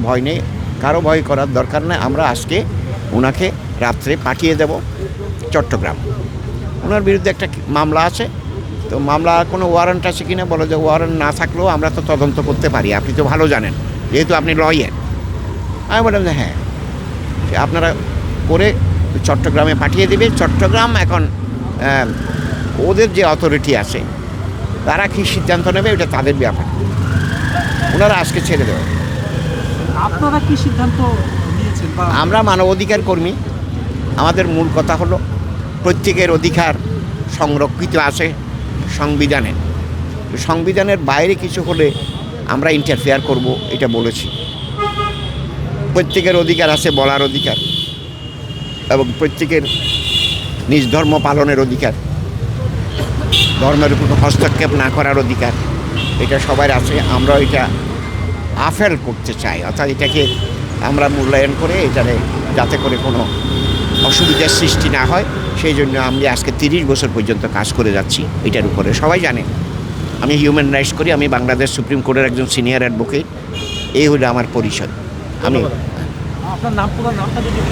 ভয় নেই, কারও ভয় করার দরকার নেই। আমরা আজকে ওনাকে রাত্রে পাঠিয়ে দেব চট্টগ্রাম। ওনার বিরুদ্ধে একটা মামলা আছে। তো মামলা কোনো ওয়ারেন্ট আছে কিনা বলো যে ওয়ারেন্ট না থাকলেও আমরা তো তদন্ত করতে পারি। আপনি তো ভালো জানেন, যেহেতু আপনি লয়ার আমি বললাম যে হ্যাঁ আপনারা করে চট্টগ্রামে পাঠিয়ে দেবে। চট্টগ্রাম এখন ওদের যে অথরিটি আছে, তারা কী সিদ্ধান্ত নেবে, ওটা তাদের ব্যাপার। ওনারা আজকে ছেড়ে দেবে। আপনারা কি সিদ্ধান্ত নিয়েছেন আমরা মানবাধিকার কর্মী। আমাদের মূল কথা হলো, প্রত্যেকের অধিকার সংরক্ষিত আছে সংবিধানে। সংবিধানের বাইরে কিছু হলে আমরা ইন্টারফেয়ার করব, এটা বলেছি। প্রত্যেকের অধিকার আছে বলার অধিকার এবং প্রত্যেকের নিজ ধর্ম পালনের অধিকার। ধর্মের উপর হস্তক্ষেপ না করার অধিকার, এটা সবার আছে আমরা এটা আফেল করতে চাই। অর্থাৎ এটাকে আমরা মূল্যায়ন করে এটারে যাতে করে কোনো অসুবিধার সৃষ্টি না হয়, সেই জন্য আমি আজকে তিরিশ বছর পর্যন্ত কাজ করে যাচ্ছি এটার উপরে। সবাই জানে, আমি হিউম্যান রাইটস করি, আমি বাংলাদেশ সুপ্রিম কোর্টের একজন সিনিয়র অ্যাডভোকেট এই হলো আমার পরিচয়। আমি আপনার নাম নামটা